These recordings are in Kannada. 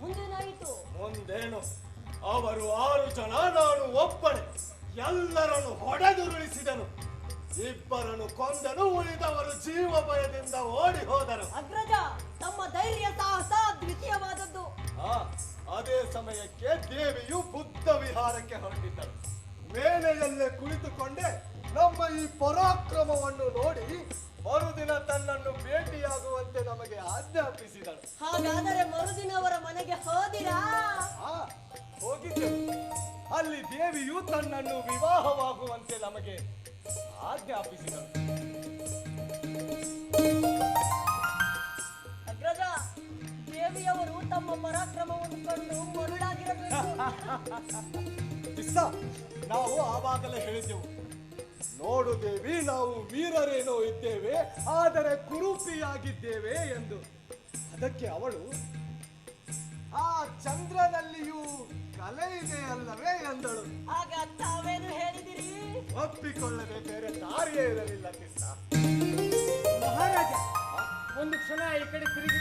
ಮುಂದೇನಾಯಿತು. ಮುಂದೇನು? ಅವರು ಆರು ಜನ ನಾನು ಒಬ್ಬನೇ. ಎಲ್ಲರನ್ನು ಹೊಡೆದುರುಳಿಸಿದನು. ಇಬ್ಬರನ್ನು ಕೊಂದನು ಉಳಿದವರು ಜೀವ ಭಯದಿಂದ ಓಡಿ ಹೋದರು ಅಗ್ರಜ ತಮ್ಮ ಧೈರ್ಯ ಸಾಹಸ ದ್ವಿತೀಯವಾದದ್ದು. ಆ, ಅದೇ ಸಮಯಕ್ಕೆ ದೇವಿಯು ಬುದ್ಧ ವಿಹಾರಕ್ಕೆ ಹೊರಟಿದ್ದರು ಮೇಲೆಯಲ್ಲೇ ಕುಳಿತುಕೊಂಡೆ ನಮ್ಮ ಈ ಪರಾಕ್ರಮವನ್ನು ನೋಡಿ ಮರುದಿನ ತನ್ನನ್ನು ಭೇಟಿಯಾಗುವಂತೆ ನಮಗೆ ಆಜ್ಞಾಪಿಸಿದಳು. ಹಾಗಾದರೆ ಮರುದಿನ ಅವರ ಮನೆಗೆ ಹೋದಿರಾ? ಆ, ಹೋಗಿದ್ದೆವು ಅಲ್ಲಿ ದೇವಿಯು ತನ್ನನ್ನು ವಿವಾಹವಾಗುವಂತೆ ನಮಗೆ ಆಜ್ಞಾಪಿಸಿದಳು. ಅಗ್ರಜ ದೇವಿಯವರು ತಮ್ಮ ಪರಾಕ್ರಮವನ್ನು ಕಂಡು ಮರುಳಾಗಿರಬೇಕು. ಇಸ್ಸ ನಾವು ಆವಾಗಲೇ ಹೇಳಿದ್ದೆವು. ನೋಡು ದೇವಿ ನಾವು ವೀರರೇನೋ ಇದ್ದೇವೆ ಆದರೆ ಕುರೂಪಿಯಾಗಿದ್ದೇವೆ ಎಂದು. ಅದಕ್ಕೆ ಅವಳು ಆ ಚಂದ್ರನಲ್ಲಿಯೂ ಕಲೆ ಇದೆ ಅಲ್ಲವೇ ಎಂದಳು. ಆಗ ತಾವೇನು ಹೇಳಿದಿರಿ? ಒಪ್ಪಿಕೊಳ್ಳದೆ ಬೇರೆ ದಾರಿಯೇ ಇರಲಿಲ್ಲ ಕಿಸ್ಸ. ಮಹಾರಾಜ ಒಂದು ಕ್ಷಣ ಈ ಕಡೆ ತಿರುಗಿ.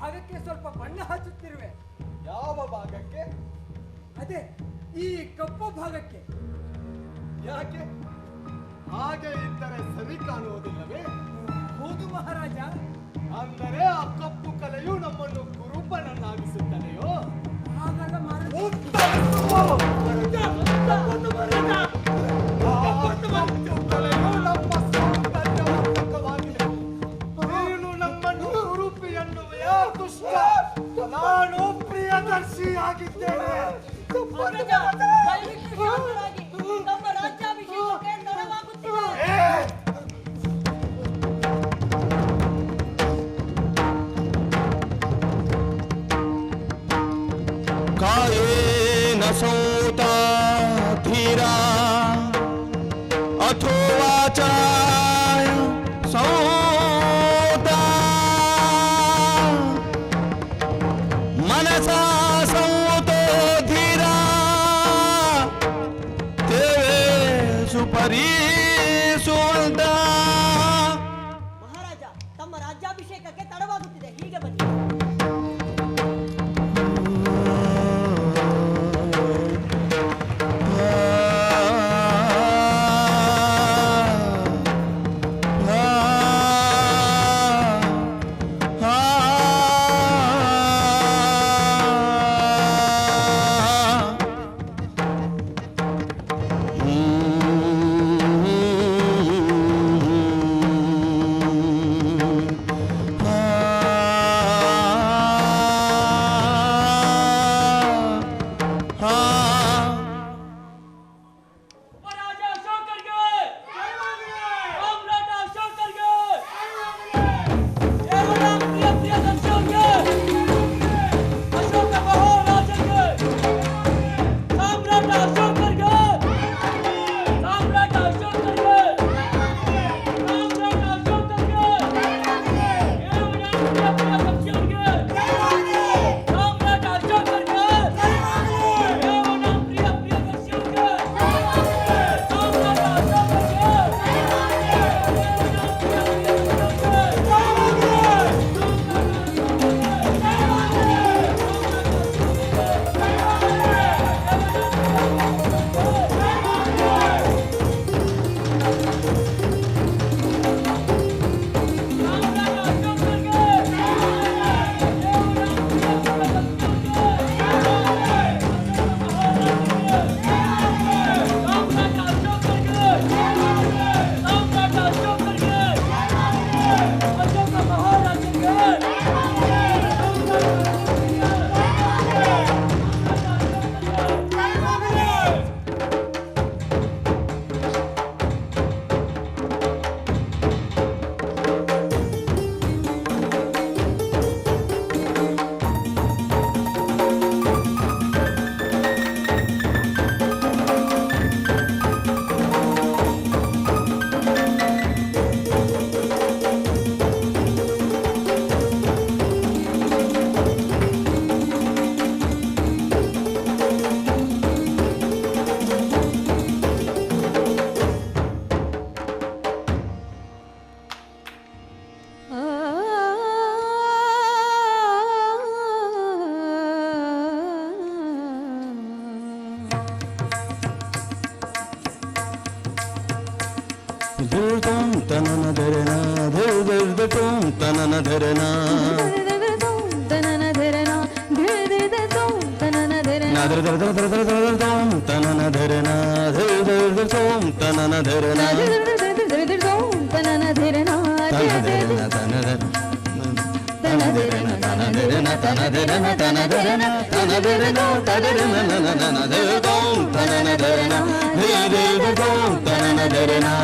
ಭಾಗಕ್ಕೆ ಸ್ವಲ್ಪ ಬಣ್ಣ ಹಚ್ಚುತ್ತಿರುವೆ. ಯಾವ ಭಾಗಕ್ಕೆ? ಅದೇ ಈ ಕಪ್ಪು ಭಾಗಕ್ಕೆ. ಯಾಕೆ? ಹಾಗೆ ಇದ್ದರೆ ಸರಿ ಕಾಣುವುದಿಲ್ಲವೇ? ಹೌದು ಮಹಾರಾಜ. ಅಂದರೆ ಆ ಕಪ್ಪು ಕಲೆಯು ನಮ್ಮನ್ನು ಕುರುಬನನ್ನಾಗಿಸುತ್ತದೆಯೋ? कायेन सौता धीरा ధరనా ధర ధర ధర ధర ధర ధోం తనన ధరనా ధర ధర ధర సోం తనన ధరనా తనన ధరనా తన ధరన తన ధర తన ధరన తన ధరన తన ధరన తన ధరన తన ధరన తదరన నన ధర తోం తనన ధరనా ధర ధర తోం తనన ధరనా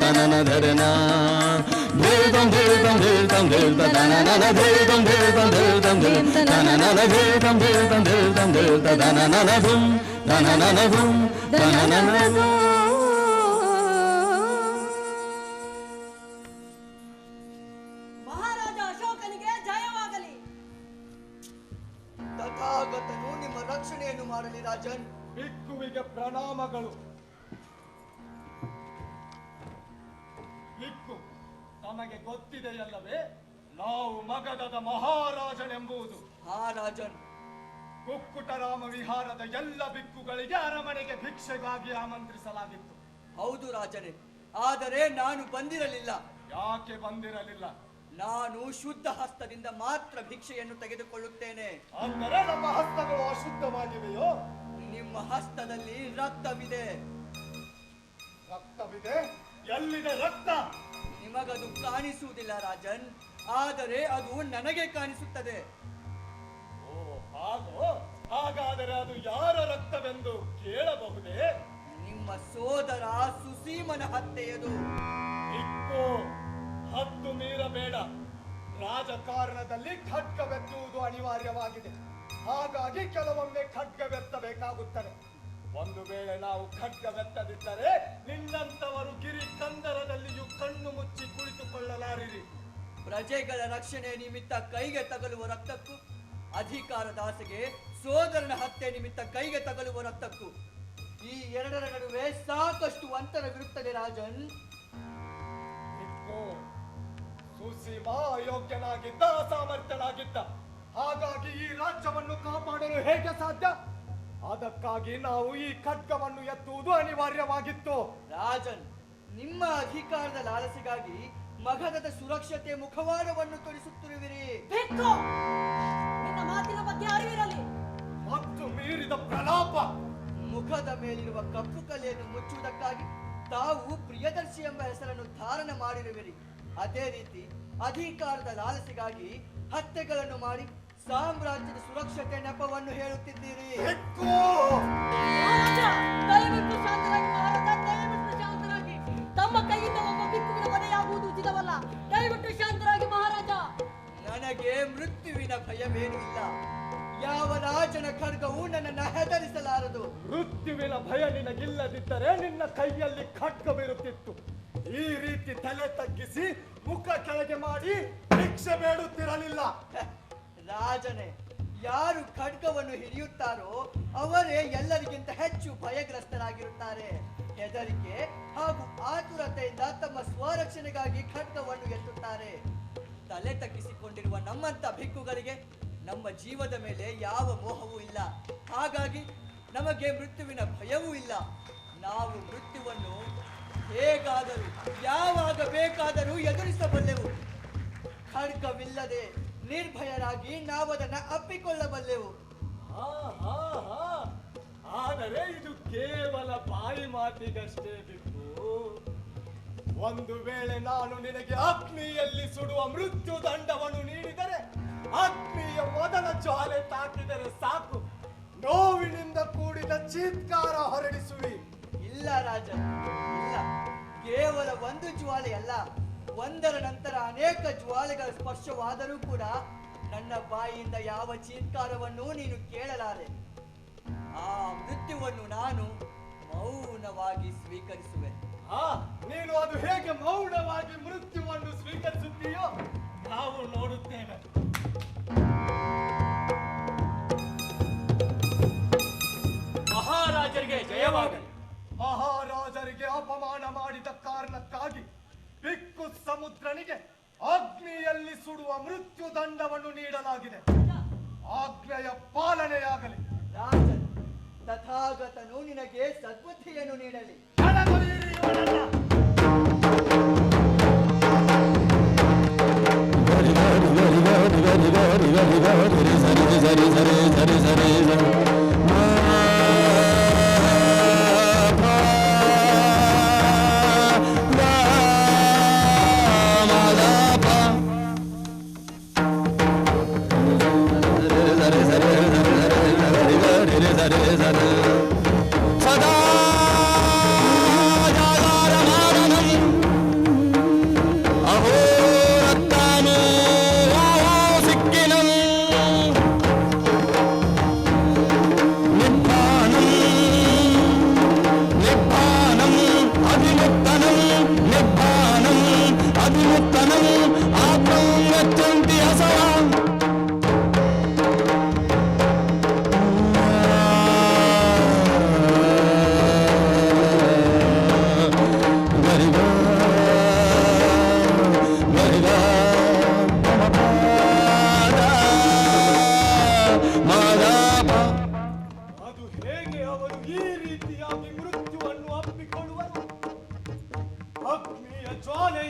தனன தரணா ತಥಾಗತನು ನಿಮ್ಮ ರಕ್ಷಣೆಯನ್ನು ಮಾಡಲಿ ರಾಜನ್. ಭಿಕ್ಕುವಿಗೆ ಪ್ರಣಾಮಗಳು. ಭಿಕ್ಕು. ತಮಗೆ ಗೊತ್ತಿದೆಯಲ್ಲವೇ? ನಾವು ಮಗಧದ ಮಹಾರಾಜನೆಂಬುದು. ಆ ರಾಜನ್ ಕುಕ್ಕುಟರಾಮ ವಿಹಾರದ ಎಲ್ಲ ಬಿಕ್ಕುಗಳಿಗೆ ಅರಮನೆಗೆ ಭಿಕ್ಷೆಗಾಗಿ ಆಮಂತ್ರಿಸಲಾಗಿತ್ತು. ಹೌದು ರಾಜನೇ. ಆದರೆ ನಾನು ಬಂದಿರಲಿಲ್ಲ. ಯಾಕೆ ಬಂದಿರಲಿಲ್ಲ? ನಾನು ಶುದ್ಧ ಹಸ್ತದಿಂದ ಮಾತ್ರ ಭಿಕ್ಷೆಯನ್ನು ತೆಗೆದುಕೊಳ್ಳುತ್ತೇನೆ. ಅಂದರೆ ನಮ್ಮ ಹಸ್ತಗಳು ಅಶುದ್ಧವಾಗಿವೆಯೋ? ನಿಮ್ಮ ಹಸ್ತದಲ್ಲಿ ರಕ್ತವಿದೆ. ರಕ್ತವಿದೆ? ಎಲ್ಲಿದೆ ರಕ್ತ? ನಿಮಗದು ಕಾಣಿಸುವುದಿಲ್ಲ ರಾಜನ್ ಆದರೆ ಅದು ನನಗೆ ಕಾಣಿಸುತ್ತದೆ. ಓ ಹಾಗೋ? ಹಾಗಾದರೆ ಅದು ಯಾರ ರಕ್ತವೆಂದು ಕೇಳಬಹುದೇ? ನಿಮ್ಮ ಸೋದರ ಸುಸೀಮನ ಹತ್ಯೆಯದು ಇಕ್ಕೋ ಹತ್ತು ಮೀರಬೇಡ. ರಾಜಕಾರಣದಲ್ಲಿ ಖಡ್ಗವೆತ್ತುವುದು ಅನಿವಾರ್ಯವಾಗಿದೆ. ಹಾಗಾಗಿ ಕೆಲವೊಮ್ಮೆ ಖಡ್ಗವೆತ್ತಬೇಕಾಗುತ್ತದೆ. ಒಂದು ವೇಳೆ ನಾವು ಖಡ್ಗವೆತ್ತದಿದ್ದರೆ ನಿನ್ನಂತವರು ಗಿರಿ ಕಂದರದಲ್ಲಿಯೂ ಕಣ್ಣು ಮುಚ್ಚಿ ಕುಳಿತುಕೊಳ್ಳಲಾರಿರಿ. ಪ್ರಜೆಗಳ ರಕ್ಷಣೆ ನಿಮಿತ್ತ ಕೈಗೆ ತಗಲುವ ರಕ್ತಕ್ಕೂ ಅಧಿಕಾರದ ಆಸೆಗೆ ಸೋದರನ ಹತ್ಯೆ ನಿಮಿತ್ತ ಕೈಗೆ ತಗಲುವ ರಕ್ತಕ್ಕೂ ಈ ಎರಡರ ನಡುವೆ ಸಾಕಷ್ಟು ಅಂತರವಿರುತ್ತದೆ ರಾಜನ್. ಸುಸೀಮ ಅಯೋಗ್ಯನಾಗಿದ್ದ ಅಸಾಮರ್ಥ್ಯನಾಗಿದ್ದ ಹಾಗಾಗಿ ಈ ರಾಜ್ಯವನ್ನು ಕಾಪಾಡಲು ಹೇಗೆ ಸಾಧ್ಯ? ಅದಕ್ಕಾಗಿ ನಾವು ಈ ಖಡ್ಗವನ್ನು ಎತ್ತುವುದು ಅನಿವಾರ್ಯವಾಗಿತ್ತು. ರಾಜನ್ ನಿಮ್ಮ ಅಧಿಕಾರದ ಲಾಲಸೆಗಾಗಿ ಮಗಧದ ಸುರಕ್ಷತೆ ಮುಖವಾಡವನ್ನು ತೋರಿಸುತ್ತಿರುವಿರಿ ನಿನ್ನ ಮಾತಿನ ಬಗ್ಗೆ ಅರಿವಿರಲಿ. ಮತ್ತು ಮೀರಿದ ಪ್ರಲಾಪ. ಮುಖದ ಮೇಲಿರುವ ಕಪ್ಪು ಕಲೆಯನ್ನು ಮುಚ್ಚುವುದಕ್ಕಾಗಿ ತಾವು ಪ್ರಿಯದರ್ಶಿ ಎಂಬ ಹೆಸರನ್ನು ಧಾರಣ ಮಾಡಿರುವಿರಿ. ಅದೇ ರೀತಿ ಅಧಿಕಾರದ ಲಾಲಸೆಗಾಗಿ ಹತ್ಯೆಗಳನ್ನು ಮಾಡಿ ಸಾಮ್ರಾಜ್ಯದ ಸುರಕ್ಷತೆ ನೆಪವನ್ನು ಹೇಳುತ್ತಿದ್ದೀರಿ. ದಯವಿಟ್ಟು ಶಾಂತರಾಗಿ ಮಹಾರಾಜ ದಯವಿಟ್ಟು ಶಾಂತರಾಗಿ. ತಮ್ಮ ಕೈಯಿಂದ ಒಬ್ಬ ಬಿಕ್ಕುವಿನ ವಧೆಯಾಗುವುದು ಉಚಿತವಲ್ಲ ದಯವಿಟ್ಟು ಶಾಂತರಾಗಿ ಮಹಾರಾಜ. ನನಗೆ ಮೃತ್ಯುವಿನ ಭಯವೇನೂ ಇಲ್ಲ. ಯಾವ ರಾಜನ ಖಡ್ಗವು ನನ್ನನ್ನು ಹೆದರಿಸಲಾರದು. ಮೃತ್ಯುವಿನ ಭಯ ನಿನಗಿಲ್ಲದಿದ್ದರೆ ನಿನ್ನ ಕೈಯಲ್ಲಿ ಖಡ್ಗವಿರುತ್ತಿತ್ತು ಈ ರೀತಿ ತಲೆ ತಗ್ಗಿಸಿ ಮುಖ ಕೆಳಗೆ ಮಾಡಿ ಭಿಕ್ಷೆ ಬೇಡುತ್ತಿರಲಿಲ್ಲ. ರಾಜನೇ ಯಾರು ಖಡ್ಗವನ್ನು ಹಿಡಿಯುತ್ತಾರೋ ಅವರೇ ಎಲ್ಲರಿಗಿಂತ ಹೆಚ್ಚು ಭಯಗ್ರಸ್ತರಾಗಿರುತ್ತಾರೆ. ಹೆದರಿಕೆ ಹಾಗೂ ಆತುರತೆಯಿಂದ ತಮ್ಮ ಸ್ವರಕ್ಷಣೆಗಾಗಿ ಖಡ್ಗವನ್ನು ಎತ್ತುತ್ತಾರೆ. ತಲೆ ತಗ್ಗಿಸಿಕೊಂಡಿರುವ ನಮ್ಮಂತ ಭಿಕ್ಕುಗಳಿಗೆ ನಮ್ಮ ಜೀವದ ಮೇಲೆ ಯಾವ ಮೋಹವೂ ಇಲ್ಲ. ಹಾಗಾಗಿ ನಮಗೆ ಮೃತ್ಯುವಿನ ಭಯವೂ ಇಲ್ಲ. ನಾವು ಮೃತ್ಯುವನ್ನು ಹೇಗಾದರೂ, ಯಾವಾಗ ಬೇಕಾದರೂ ಎದುರಿಸಬಲ್ಲೆವು. ಖಡ್ಗವಿಲ್ಲದೆ ನಿರ್ಭಯರಾಗಿ ನಾವದನ್ನ ಅಪ್ಪಿಕೊಳ್ಳಬಲ್ಲೆವು. ಆದರೆ ಇದು ಕೇವಲ ಬಾಯಿ ಮಾತಿಗಷ್ಟೇ ಬಿಟ್ಟು ಒಂದು ವೇಳೆ ನಾನು ನಿನಗೆ ಅಗ್ನಿಯಲ್ಲಿ ಸುಡುವ ಮೃತ್ಯು ದಂಡವನ್ನು ನೀಡಿದರೆ ಅಗ್ನಿಯ ಮೊದಲ ಜ್ವಾಲೆ ತಾಕಿದರೆ ಸಾಕು. ನೋವಿನಿಂದ ಕೂಡಿದ ಚೀತ್ಕಾರ ಹೊರಡಿಸುವಿ. ಇಲ್ಲ ರಾಜ ಇಲ್ಲ. ಕೇವಲ ಒಂದು ಜ್ವಾಲೆ ಅಲ್ಲ. ಒಂದರ ನಂತರ ಅನೇಕ ಜ್ವಾಲೆಗಳ ಸ್ಪರ್ಶವಾದರೂ ಕೂಡ ನನ್ನ ಬಾಯಿಯಿಂದ ಯಾವ ಚೀತ್ಕಾರವನ್ನು ನೀನು ಕೇಳಲಾರೆ. ಆ ಮೃತ್ಯುವನ್ನು ನಾನು ಮೌನವಾಗಿ ಸ್ವೀಕರಿಸುವೆ. ಆ ನೀನು ಅದು ಹೇಗೆ ಮೌನವಾಗಿ ಮೃತ್ಯುವನ್ನು ಸ್ವೀಕರಿಸುತ್ತೀಯೋ ನಾವು ನೋಡುತ್ತೇವೆ. ಜಯವಾಗಲಿ. ಮಹಾರಾಜರಿಗೆ ಅಪಮಾನ ಮಾಡಿದ ಕಾರಣಕ್ಕಾಗಿ ಬಿಕ್ಕು ಸಮುದ್ರನಿಗೆ ಅಗ್ನಿಯಲ್ಲಿ ಸುಡುವ ಮೃತ್ಯು ದಂಡವನ್ನು ನೀಡಲಾಗಿದೆ ಆಜ್ಞೆಯ ಪಾಲನೆಯಾಗಲಿ ತಥಾಗತನು ನಿನಗೆ ಸದ್ಬುದ್ಧಿಯನ್ನು ನೀಡಲಿ ಸರಿ ಸರಿ ಸರಿ ಸರಿ ಸರಿ ಸರಿ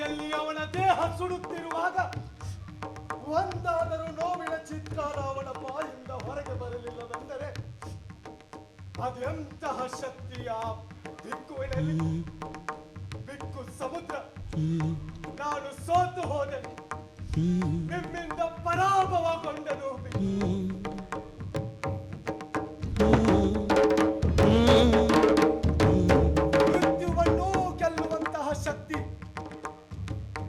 ಜ್ವಾಲೆಯಲ್ಲಿ ಅವನ ದೇಹ ಸುಡುತ್ತಿರುವಾಗ ಒಂದಾದರೂ ನೋವಿನ ಚಿತ್ಕಾರ ಅವನ ಬಾಯಿಂದ ಹೊರಗೆ ಬರಲಿಲ್ಲವೆಂದರೆ ಅದೆಂತಹ ಶಕ್ತಿಯ ದಿಕ್ಕುವಿನಲ್ಲಿ ಬಿಕ್ಕು ಸಮುದ್ರ. ನಾನು ಸೋತು ಹೋದೆ. ನಿಮ್ಮಿಂದ ಪರಾಭವಗೊಂಡನು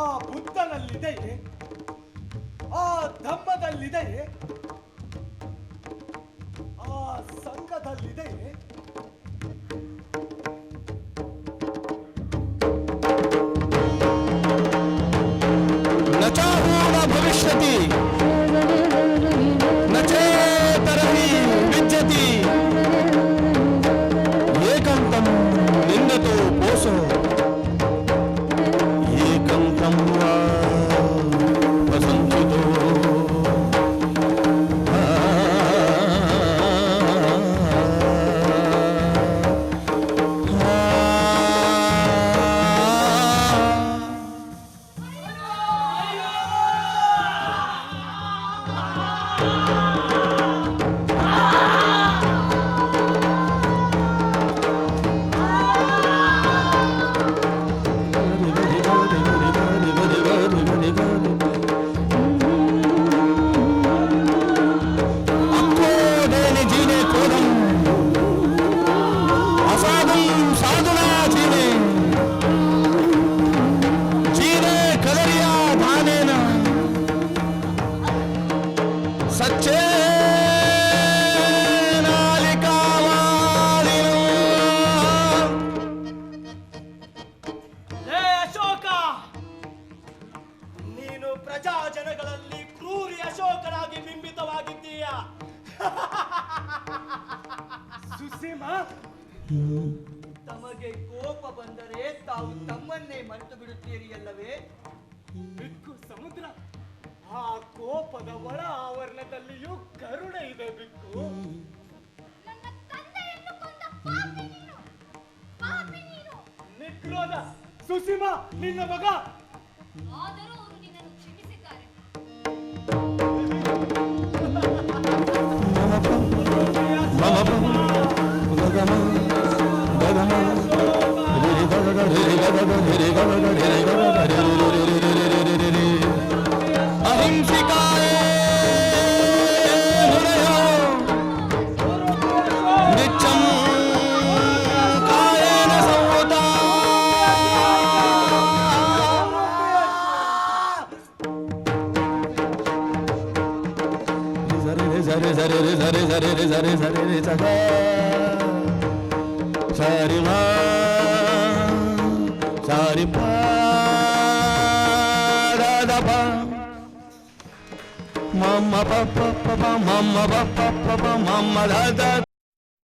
ಆ ಬುದ್ಧನಲ್ಲಿದೆಯೇ ಆ ಧಮ್ಮದಲ್ಲಿದೆಯೇ ಆ ಸಂಘದಲ್ಲಿದೆಯೇ ಭವಿಷ್ಯತಿ. ತಮಗೆ ಕೋಪ ಬಂದರೆ ತಾವು ತಮ್ಮನ್ನೇ ಮರೆತು ಬಿಡುತ್ತೀರಿ ಅಲ್ಲವೇ? ಬಿಕ್ಕು ಸಮುದ್ರ ಆ ಕೋಪದ ಒಳ ಆವರಣದಲ್ಲಿಯೂ ಕರುಣೆ ಇದೆ ಬಿಕ್ಕು ನನ್ನ ತಂದೆಯನ್ನು ಕೊಂದ ಪಾಪಿ ನೀನು ಪಾಪಿ ನೀನು. ನಿಗ್ರೋಧ ಸುಸೀಮಾ ನಿನ್ನ ಮಗ. ಆದರೂ ಅವರು ನಿನ್ನನ್ನು ಕ್ಷಮಿಸಿದ್ದಾರೆ. ಅಹಿಂಸಿಕಾಯ ನಿತ್ಯಂ ಕಾಯೇನ ಸಂವೃತ ಸರಿ ಸರಿ ಸರಿ ಸರಿ ಸರಿ ಸರಿ ಸರಿ ಸಗ pa pa pa pa mamma pa pa pa pa mamma da da